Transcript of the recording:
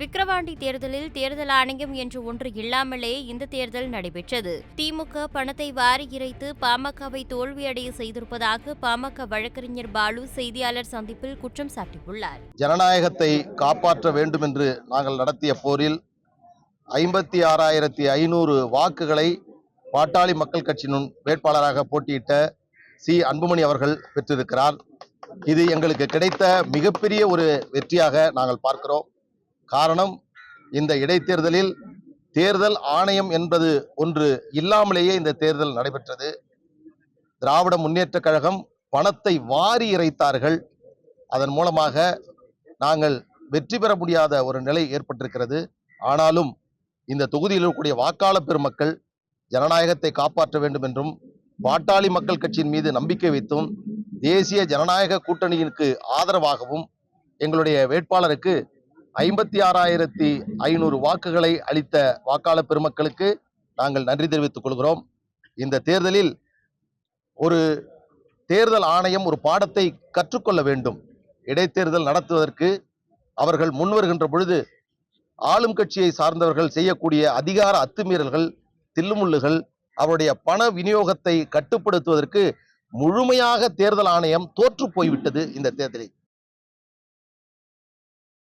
விக்கிரவாண்டி தேர்தலில் தேர்தல் ஆணையம் என்று ஒன்று இல்லாமலே இந்த தேர்தல் நடைபெற்றது. திமுக பணத்தை வாரி இறைத்து பாமகவை தோல்வியடைய செய்திருப்பதாக பாமக வழக்கறிஞர் பாலு செய்தியாளர் சந்திப்பில் குற்றம் சாட்டியுள்ளார். ஜனநாயகத்தை காப்பாற்ற வேண்டும் என்று நாங்கள் நடத்திய போரில் ஐம்பத்தி ஆறாயிரத்தி ஐநூறு வாக்குகளை பாட்டாளி மக்கள் கட்சியின் வேட்பாளராக போட்டியிட்ட சி. அன்புமணி அவர்கள் பெற்றிருக்கிறார். இது எங்களுக்கு கிடைத்த மிகப்பெரிய ஒரு வெற்றியாக நாங்கள் பார்க்கிறோம். காரணம் இந்த இடைத்தேர்தலில் தேர்தல் ஆணையம் என்பது ஒன்று இல்லாமலேயே இந்த தேர்தல் நடைபெற்றது. திராவிட முன்னேற்றக் கழகம் பணத்தை வாரி இறைத்தார்கள். அதன் மூலமாக நாங்கள் வெற்றி பெற முடியாத ஒரு நிலை ஏற்பட்டிருக்கிறது. ஆனாலும் இந்த தொகுதியில் இருக்கக்கூடிய வாக்காளர் பெருமக்கள் ஜனநாயகத்தை காப்பாற்ற வேண்டும் என்றும் பாட்டாளி மக்கள் கட்சியின் மீது நம்பிக்கை வைத்தும் தேசிய ஜனநாயக கூட்டணியிற்கு ஆதரவாகவும் எங்களுடைய வேட்பாளருக்கு ஐம்பத்தி ஆறாயிரத்தி ஐநூறு வாக்குகளை அளித்த வாக்காளர் பெருமக்களுக்கு நாங்கள் நன்றி தெரிவித்துக் கொள்கிறோம். இந்த தேர்தலில் ஒரு தேர்தல் ஆணையம் ஒரு பாடத்தை கற்றுக்கொள்ள வேண்டும். இடைத்தேர்தல் நடத்துவதற்கு அவர்கள் முன்வருகின்ற பொழுது ஆளும் கட்சியை சார்ந்தவர்கள் செய்யக்கூடிய அதிகார அத்துமீறல்கள் தில்லுமுள்ளுகள் அவருடைய பண விநியோகத்தை கட்டுப்படுத்துவதற்கு முழுமையாக தேர்தல் ஆணையம் தோற்று போய்விட்டது இந்த தேர்தலில்.